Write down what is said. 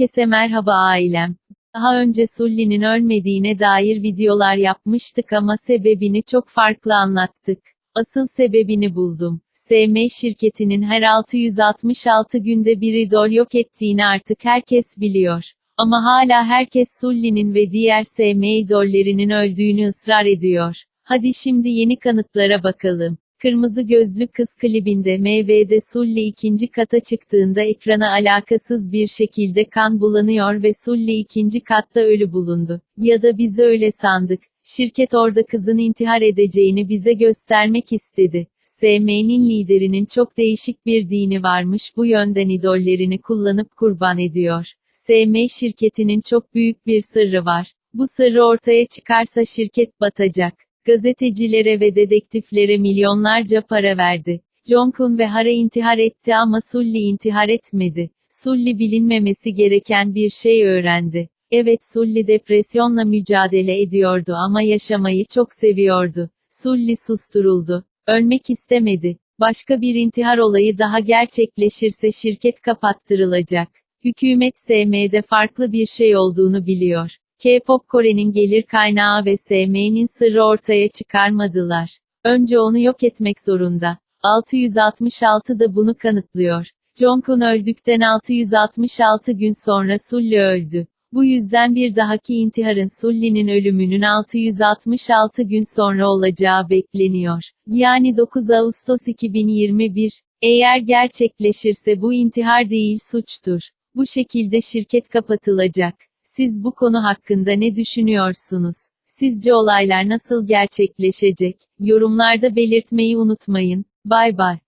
Herkese merhaba ailem. Daha önce Sulli'nin ölmediğine dair videolar yapmıştık ama sebebini çok farklı anlattık. Asıl sebebini buldum. SM şirketinin her 666 günde bir idol yok ettiğini artık herkes biliyor. Ama hala herkes Sulli'nin ve diğer SM idollerinin öldüğünü ısrar ediyor. Hadi şimdi yeni kanıtlara bakalım. Kırmızı gözlü kız klibinde MV'de Sulli ikinci kata çıktığında ekrana alakasız bir şekilde kan bulanıyor ve Sulli ikinci katta ölü bulundu. Ya da biz öyle sandık. Şirket orada kızın intihar edeceğini bize göstermek istedi. SM'nin liderinin çok değişik bir dini varmış bu yönden idollerini kullanıp kurban ediyor. SM şirketinin çok büyük bir sırrı var. Bu sırrı ortaya çıkarsa şirket batacak. Gazetecilere ve dedektiflere milyonlarca para verdi. Jongkun ve Hara intihar etti ama Sulli intihar etmedi. Sulli bilinmemesi gereken bir şey öğrendi. Evet Sulli depresyonla mücadele ediyordu ama yaşamayı çok seviyordu. Sulli susturuldu. Ölmek istemedi. Başka bir intihar olayı daha gerçekleşirse şirket kapattırılacak. Hükümet SM'de farklı bir şey olduğunu biliyor. K-pop Kore'nin gelir kaynağı ve SM'nin sırrı ortaya çıkarmadılar. Önce onu yok etmek zorunda. 666 da bunu kanıtlıyor. Jongkun öldükten 666 gün sonra Sulli öldü. Bu yüzden bir dahaki intiharın Sulli'nin ölümünün 666 gün sonra olacağı bekleniyor. Yani 9 Ağustos 2021. Eğer gerçekleşirse bu intihar değil suçtur. Bu şekilde şirket kapatılacak. Siz bu konu hakkında ne düşünüyorsunuz? Sizce olaylar nasıl gerçekleşecek? Yorumlarda belirtmeyi unutmayın. Bay bay.